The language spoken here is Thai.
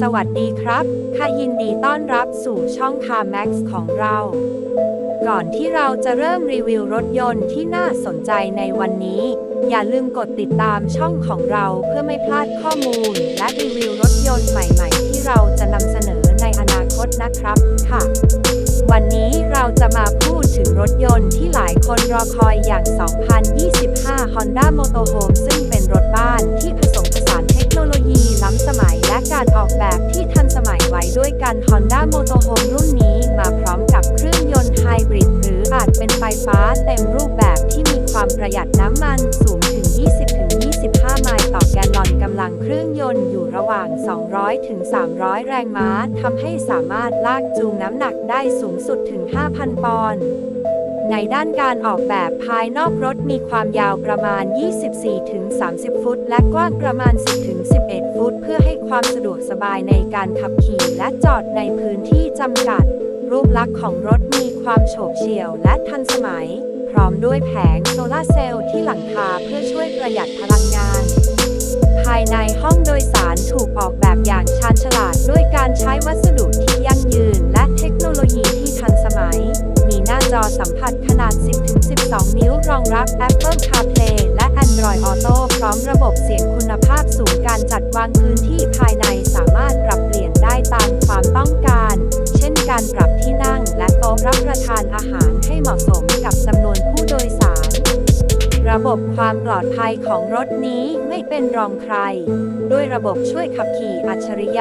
สวัสดีครับ ค่ะยินดีต้อนรับสู่ช่อง Car Max ของเรา ก่อนที่เราจะเริ่มรีวิวรถยนต์ที่น่าสนใจในวันนี้ อย่าลืมกดติดตามช่องของเราเพื่อไม่พลาดข้อมูล และรีวิวรถยนต์ใหม่ๆ ที่เราจะนำเสนอในอนาคตนะครับค่ะ วันนี้เราจะมาพูดถึงรถยนต์ที่หลายคนรอคอยอย่าง 2025 Honda Motorhome ซึ่งเป็นรถบ้าน ออกแบบที่ทันสมัยไว้ด้วยกัน Honda Motorhome รุ่นนี้มาพร้อมกับเครื่องยนต์ไฮบริดหรืออาจเป็นไฟฟ้าเต็มรูปแบบที่มีความประหยัดน้ำมันสูงถึง 20-25 ไมล์ต่อแกลลอนกำลังเครื่องยนต์อยู่ระหว่าง 200-300 แรงม้าทำให้สามารถลากจูงน้ำหนักได้สูงสุดถึง 5,000 ปอนด์ ในด้านการออกแบบภายนอกรถมีความยาวประมาณ 24-30 ฟุต และกว้างประมาณ 10-11 ฟุต เพื่อให้ความสะดวกสบายในการขับขี่และจอดในพื้นที่จำกัด รูปลักษณ์ของรถมีความโฉบเฉี่ยวและทันสมัย พร้อมด้วยแผงโซลาร์เซลล์ที่หลังคาเพื่อช่วยประหยัดพลังงาน ภายในห้องโดยสารถูกออกแบบ จอสัมผัสขนาด 10-12 นิ้วรองรับ Apple CarPlay และ Android Auto พร้อมระบบเสียงคุณภาพสูงการจัดวางพื้นที่ภายในสามารถปรับเปลี่ยนได้ตามความต้องการ เช่นการปรับที่นั่งและโต๊ะรับประทานอาหารให้เหมาะสมกับจำนวนผู้โดยสาร ระบบความปลอดภัยของรถนี้ไม่เป็นรองใคร ด้วยระบบช่วยขับขี่อัจฉริยะ